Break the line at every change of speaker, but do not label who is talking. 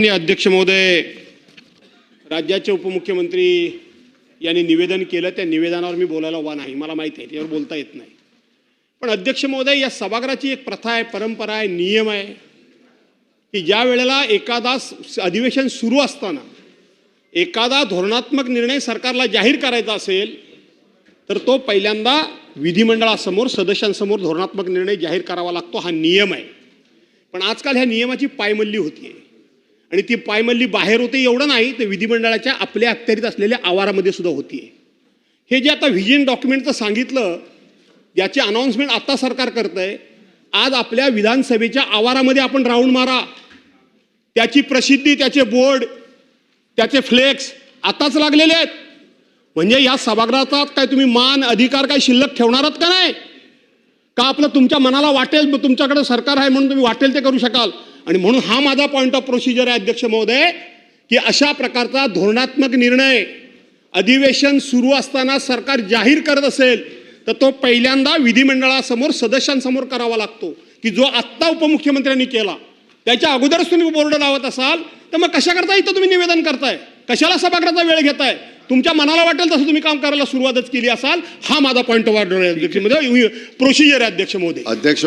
माननीय अध्यक्ष महोदय राज्याचे उपमुख्यमंत्री यांनी निवेदन केलं त्या निवेदनावर मी बोलायला उभा नाही. मला माहिती आहे त्यावर बोलता येत नाही. पण अध्यक्ष महोदय या सभागृहाची एक प्रथा आहे परंपरा आहे नियम आहे की ज्या वेळेला एखादा अधिवेशन सुरू असताना एखादा धोरणात्मक निर्णय सरकारला जाहीर करायचा असेल तर तो पहिल्यांदा विधिमंडळासमोर सदस्यांसमोर धोरणात्मक निर्णय जाहीर करावा लागतो. हा नियम आहे. पण आजकाल ह्या नियमाची पायमल्ली होती आहे आणि ती पायमल्ली बाहेर होते एवढं नाही तर विधिमंडळाच्या आपल्या अखत्यारीत असलेल्या आवारामध्ये सुद्धा होती. हे जे आता व्हिजन डॉक्युमेंटचं सांगितलं याची अनाऊन्समेंट आत्ता सरकार करतंय आज आपल्या विधानसभेच्या आवारामध्ये आपण राऊंड मारा. त्याची प्रसिद्धी त्याचे बोर्ड त्याचे फ्लेक्स आताच लागलेले आहेत. म्हणजे या सभागृहाचा काय तुम्ही मान अधिकार काय शिल्लक ठेवणारात का नाही? का आपलं तुमच्या मनाला वाटेल तुमच्याकडे सरकार आहे म्हणून तुम्ही वाटेल ते करू शकाल? आणि म्हणून हा माझा पॉईंट ऑफ प्रोसिजर आहे अध्यक्ष महोदय की अशा प्रकारचा धोरणात्मक निर्णय अधिवेशन सुरू असताना सरकार जाहीर करत असेल तर तो पहिल्यांदा विधिमंडळासमोर सदस्यांसमोर करावा लागतो की जो आत्ता उपमुख्यमंत्र्यांनी केला. त्याच्या अगोदरच तुम्ही बोर्ड लावत असाल तर मग कशा करता इथं तुम्ही निवेदन करताय? कशाला सभागृहाचा वेळ घेताय? तुमच्या मनाला वाटेल तसं तुम्ही काम करायला सुरुवातच केली असाल. हा माझा पॉईंट ऑफ ऑर्डर अध्यक्ष महोदय. प्रोसिजर आहे. अध्यक्ष महोदय.
अध्यक्ष